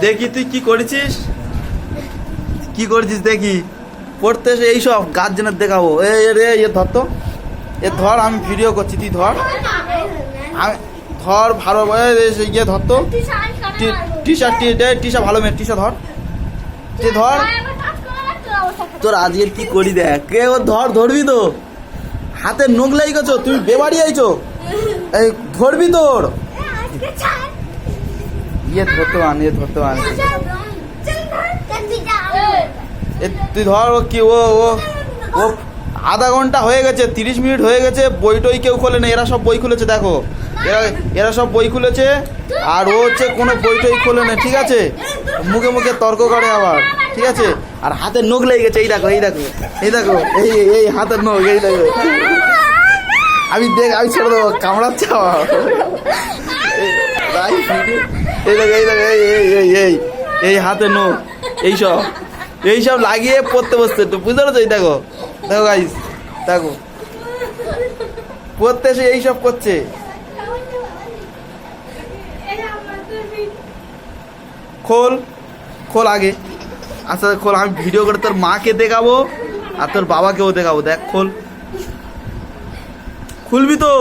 দেখি, তুই কি করেছিস? কি করেছিস দেখি? পড়তে এসে এইসব গার্জেনের দেখাবো। এ রে, এ, ধর তো। এ, ধর, আমি ভিডিও করছি, তুই ধর। ধর, ভালো ইয়ে ধর তো। টি শার্ট টি শার্ট ভালো মেয়ে টি শার্ট ধর। তুই ধর। তোর আজকের কি করি দেখ? কে ও ধর, ধরবি তো। হাতে নোখ লেগে গেছো, তুমি বেবাড়ি আইছো। এই, ধরবি তোর। ধরতে পান ইয়ে ধরতে পান এ তুই ধর ও কি ও ও ও আধা ঘণ্টা হয়ে গেছে তিরিশ মিনিট হয়ে গেছে বই টই কেউ খোলে না এরা সব বই খুলেছে দেখো এরা এরা সব বই খুলেছে আর ও হচ্ছে কোনো বই টই খোলে না ঠিক আছে মুখে মুখে তর্ক করে আবার ঠিক আছে আর হাতের নখ লেগে গেছে এই দেখো এই দেখো এই দেখো এই এই হাতের নখ এই দেখো আমি দেখ আমি ছেড়ে দেবো কামড়াচ্ছে আবার এই হাতে নখ এইসব এইসব লাগিয়ে পড়তে বসতে তো, বুঝতে পারছ? এই দেখো দেখো গাইস দেখো। পড়তে এসে এইসব করছে। খোল খোল আগে। আচ্ছা খোল, আমি ভিডিও করে তোর মাকে দেখাবো, আর তোর বাবাকেও দেখাবো, দেখ, খোল। খুলবি তো?